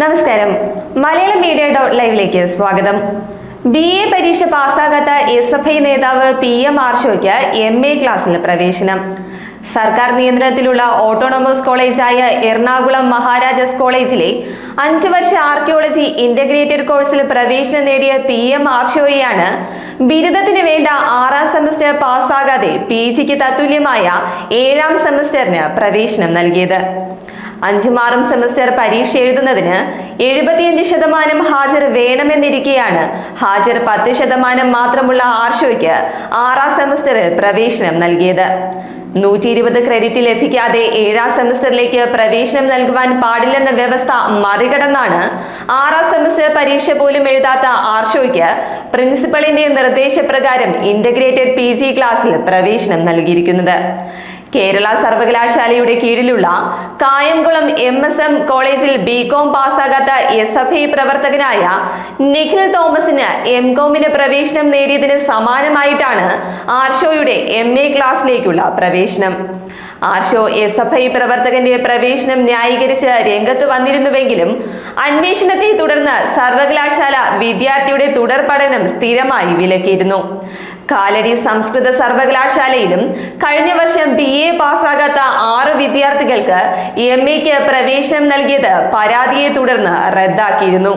നമസ്കാരം. Malayalam media dot ലൈവിലേക്ക് സ്വാഗതം. ബി എ പരീക്ഷ പാസ്സാകാത്ത എസ് എഫ് ഐ നേതാവ് പി എം ആർഷോയ്ക്ക് എം എ ക്ലാസ്സിൽ പ്രവേശനം. സർക്കാർ നിയന്ത്രണത്തിലുള്ള ഓട്ടോണമസ് കോളേജായ എറണാകുളം മഹാരാജാസ് കോളേജിലെ അഞ്ച് വർഷ ആർക്കിയോളജി ഇന്റഗ്രേറ്റഡ് കോഴ്സിൽ പ്രവേശനം നേടിയ പി എം ആർഷോയെയാണ് ബിരുദത്തിന് വേണ്ട ആറാം സെമസ്റ്റർ പാസ്സാകാതെ പി ജിക്ക് തത്തുല്യമായ ഏഴാം സെമസ്റ്ററിന് പ്രവേശനം നൽകിയത്. അഞ്ചും ആറും സെമസ്റ്റർ പരീക്ഷ എഴുതുന്നതിന് എഴുപത്തിയഞ്ച് ശതമാനം ഹാജർ വേണമെന്നിരിക്കെയാണ്. ഹാജർ പത്ത് ശതമാനം മാത്രമുള്ള ആർഷോയ്ക്ക് ആറാം സെമസ്റ്ററിൽ പ്രവേശനം നൽകിയത്. നൂറ്റി ഇരുപത് ക്രെഡിറ്റ് ലഭിക്കാതെ ഏഴാം സെമസ്റ്ററിലേക്ക് പ്രവേശനം നൽകുവാൻ പാടില്ലെന്ന വ്യവസ്ഥ മറികടന്നാണ് ആറാം സെമസ്റ്റർ പരീക്ഷ പോലും എഴുതാത്ത ആർഷോയ്ക്ക് പ്രിൻസിപ്പളിന്റെ നിർദ്ദേശപ്രകാരം ഇന്റഗ്രേറ്റഡ് പി ക്ലാസ്സിൽ പ്രവേശനം നൽകിയിരിക്കുന്നത്. കേരള സർവകലാശാലയുടെ കീഴിലുള്ള കായംകുളം എം എസ് എം കോളേജിൽ ബികോം പാസ്സാകാത്ത എസ് എഫ് ഐ പ്രവർത്തകനായ നിഖിൽ തോമസിന് എം കോമിന് പ്രവേശനം നേടിയതിന് സമാനമായിട്ടാണ് ആർഷോയുടെ എം എ ക്ലാസ്സിലേക്കുള്ള പ്രവേശനം. ആർഷോ എസ് എഫ് ഐ പ്രവർത്തകന്റെ പ്രവേശനം ന്യായീകരിച്ച് രംഗത്ത് വന്നിരുന്നുവെങ്കിലും അന്വേഷണത്തെ തുടർന്ന് സർവകലാശാല വിദ്യാർത്ഥിയുടെ തുടർ പഠനം സ്ഥിരമായി വിലക്കിയിരുന്നു. കാലടി സംസ്കൃത സർവകലാശാലയിലും കഴിഞ്ഞ വർഷം ബി എ പാസ്സാകാത്ത ആറ് വിദ്യാർത്ഥികൾക്ക് എം എക്ക് പ്രവേശനം നൽകിയത് പരാതിയെ തുടർന്ന് റദ്ദാക്കിയിരുന്നു.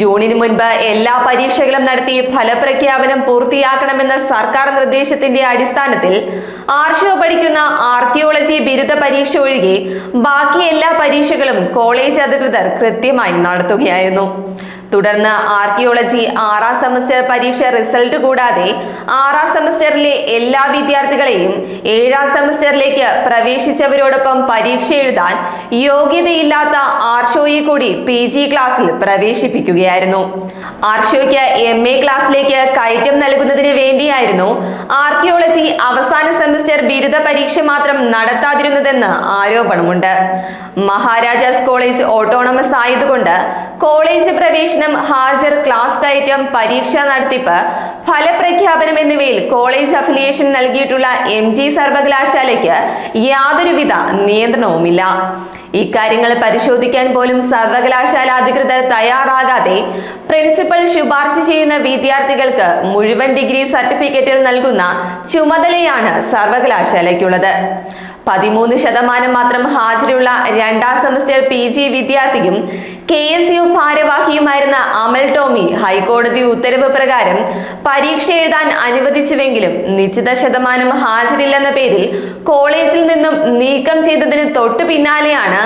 ജൂണിന് മുൻപ് എല്ലാ പരീക്ഷകളും നടത്തി ഫലപ്രഖ്യാപനം പൂർത്തിയാക്കണമെന്ന സർക്കാർ നിർദ്ദേശത്തിന്റെ അടിസ്ഥാനത്തിൽ ആർഷോ പഠിക്കുന്ന ആർക്കിയോളജി ബിരുദ പരീക്ഷ ഒഴികെ ബാക്കി എല്ലാ പരീക്ഷകളും കോളേജ് അധികൃതർ കൃത്യമായി നടത്തുകയായിരുന്നു. തുടർന്ന് ആർക്കിയോളജി ആറാം സെമസ്റ്റർ പരീക്ഷ റിസൾട്ട് കൂടാതെ ആറാം സെമസ്റ്ററിലെ എല്ലാ വിദ്യാർത്ഥികളെയും ഏഴാം സെമസ്റ്ററിലേക്ക് പ്രവേശിച്ചവരോടൊപ്പം പരീക്ഷ എഴുതാൻ യോഗ്യതയില്ലാത്ത ആർഷോയെ കൂടി പി ജി ക്ലാസ്സിൽ പ്രവേശിപ്പിക്കുകയായിരുന്നു. ആർഷോയ്ക്ക് എം എ ക്ലാസ്സിലേക്ക് കയറ്റം നൽകുന്നതിന് വേണ്ടിയായിരുന്നു ആർക്കിയോളജി അവസാന സെമസ്റ്റർ ബിരുദ പരീക്ഷ മാത്രം നടത്താതിരുന്നതെന്ന് ആരോപണമുണ്ട്. മഹാരാജാസ് കോളേജ് ഓട്ടോണമസ് ആയതുകൊണ്ട് കോളേജ് പ്രവേശനം ഹാജർ ക്ലാസ് കയറ്റം പരീക്ഷ നടത്തിപ്പ് ഫലപ്രഖ്യാപനം എന്നിവയിൽ കോളേജ് അഫിലിയേഷൻ നൽകിയിട്ടുള്ള എം ജി സർവകലാശാലയ്ക്ക് യാതൊരുവിധ നിയന്ത്രണവുമില്ല. ഇക്കാര്യങ്ങൾ പരിശോധിക്കാൻ പോലും സർവകലാശാല അധികൃതർ തയ്യാറാകാതെ പ്രിൻസിപ്പൽ ശുപാർശ ചെയ്യുന്ന വിദ്യാർത്ഥികൾക്ക് മുഴുവൻ ഡിഗ്രി സർട്ടിഫിക്കറ്റിൽ നൽകുന്ന ചുമതലയാണ് സർവകലാശാലയ്ക്കുള്ളത്. പതിമൂന്ന് ശതമാനം മാത്രം ഹാജരുള്ള രണ്ടാം സെമസ്റ്റർ പി ജി വിദ്യാർത്ഥിയും കെ എസ് യു ഭാരവാഹിയുമായിരുന്ന അമൽ ടോമി ഹൈക്കോടതി ഉത്തരവ് പ്രകാരം പരീക്ഷ എഴുതാൻ അനുവദിച്ചുവെങ്കിലും നിശ്ചിത ശതമാനം ഹാജരില്ലെന്ന പേരിൽ കോളേജിൽ നിന്നും നീക്കം ചെയ്തതിന് തൊട്ടു പിന്നാലെയാണ്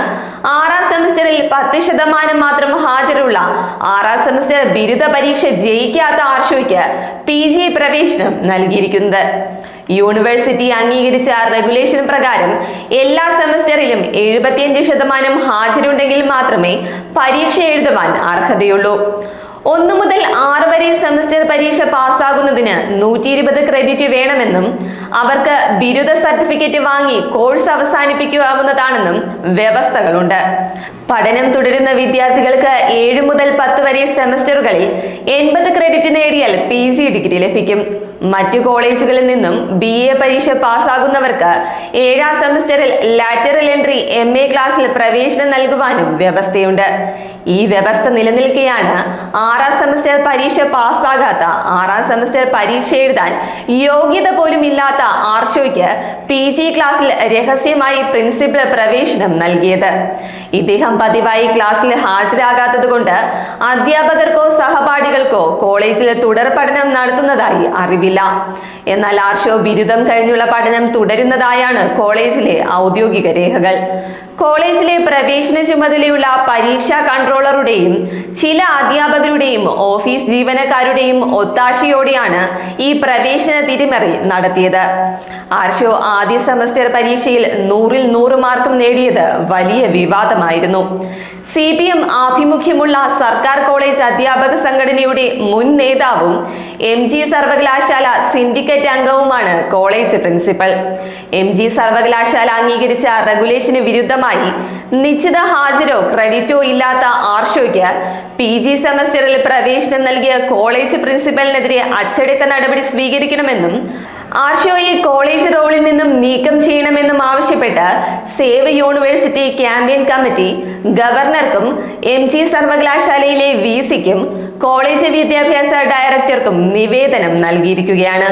ആറാം സെമസ്റ്ററിൽ പത്ത് ശതമാനം മാത്രം ഹാജരുള്ള ആറാം സെമസ്റ്റർ ബിരുദ പരീക്ഷ ജയിക്കാത്ത ആർഷോയ്ക്ക് പി ജി പ്രവേശനം നൽകിയിരിക്കുന്നത്. യൂണിവേഴ്സിറ്റി അംഗീകരിച്ച റെഗുലേഷൻ പ്രകാരം എല്ലാ സെമസ്റ്ററിലും എഴുപത്തിയഞ്ച് ശതമാനം ഹാജരുണ്ടെങ്കിൽ മാത്രമേ പരീക്ഷ എഴുതുവാൻ അർഹതയുള്ളൂ. ഒന്നു മുതൽ ആറ് വരെ സെമസ്റ്റർ പരീക്ഷ പാസ്സാകുന്നതിന് നൂറ്റി ഇരുപത് ക്രെഡിറ്റ് വേണമെന്നും അവർക്ക് ബിരുദ സർട്ടിഫിക്കറ്റ് വാങ്ങി കോഴ്സ് അവസാനിപ്പിക്കാവുന്നതാണെന്നും വ്യവസ്ഥകളുണ്ട്. പഠനം തുടരുന്ന വിദ്യാർത്ഥികൾക്ക് ഏഴ് മുതൽ പത്ത് വരെ സെമസ്റ്ററുകളിൽ എൺപത് ക്രെഡിറ്റ് നേടിയാൽ പി ഡിഗ്രി ലഭിക്കും. മറ്റു കോളേജുകളിൽ നിന്നും ബി എ പരീക്ഷ പാസ്സാകുന്നവർക്ക് ഏഴാം സെമസ്റ്ററിൽ ലാറ്ററൽ എൻട്രി എം എ ക്ലാസ്സിൽ പ്രവേശനം നൽകുവാനും വ്യവസ്ഥയുണ്ട്. ഈ വ്യവസ്ഥ നിലനിൽക്കെയാണ് ആറാം സെമസ്റ്റർ പരീക്ഷ പാസ്സാകാത്ത ആറാം സെമസ്റ്റർ പരീക്ഷ എഴുതാൻ യോഗ്യത പോലും ഇല്ലാത്ത ആർഷോയ്ക്ക് പി ജി ക്ലാസ്സിൽ രഹസ്യമായി പ്രിൻസിപ്പൽ പ്രവേശനം നൽകിയത്. ഇദ്ദേഹം പതിവായി ക്ലാസ്സിൽ ഹാജരാകാത്തതുകൊണ്ട് അധ്യാപകർക്കോ സഹപാഠികൾക്കോ കോളേജിൽ തുടർ പഠനം നടത്തുന്നതായി അറിവില്ല എന്നാൽ ആർഷോ ബിരുദം കഴിഞ്ഞുള്ള പഠനം തുടരുന്നതായാണ് കോളേജിലെ ഔദ്യോഗിക രേഖകൾ. കോളേജിലെ പ്രവേശന ചുമതലയുള്ള പരീക്ഷാ കൺട്രോളറുടെയും ചില അധ്യാപകരുടെയും ഓഫീസ് ജീവനക്കാരുടെയും ഒത്താശയോടെയാണ് ഈ പ്രവേശന തിരിമറി നടത്തിയത്. ആർഷോ ആദ്യ സെമസ്റ്റർ പരീക്ഷയിൽ നൂറിൽ നൂറ് മാർക്കും നേടിയത് വലിയ വിവാദമായിരുന്നു. സി പി എം ആഭിമുഖ്യമുള്ള സർക്കാർ കോളേജ് അധ്യാപക സംഘടനയുടെ മുൻ നേതാവും എം ജി സർവകലാശാല സിൻഡിക്കേറ്റ് അംഗവുമാണ് കോളേജ് പ്രിൻസിപ്പൽ. എം ജി സർവകലാശാല അംഗീകരിച്ച റെഗുലേഷന് വിരുദ്ധമായി നിശ്ചിത ഹാജരോ ക്രെഡിറ്റോ ഇല്ലാത്ത ആർഷോയ്ക്ക് പി ജി സെമസ്റ്ററിൽ പ്രവേശനം നൽകിയ കോളേജ് പ്രിൻസിപ്പലിനെതിരെ അച്ചടക്ക നടപടി സ്വീകരിക്കണമെന്നും ആർഷോയെ കോളേജ് റോളിൽ നിന്നും നീക്കം ചെയ്യണമെന്നും ആവശ്യപ്പെട്ട് സേവ് യൂണിവേഴ്സിറ്റി ക്യാമ്പയിൻ കമ്മിറ്റി ഗവർണർക്കും എം ജി സർവകലാശാലയിലെ വി സിക്കും കോളേജ് വിദ്യാഭ്യാസ ഡയറക്ടർക്കും നിവേദനം നൽകിയിരിക്കുകയാണ്.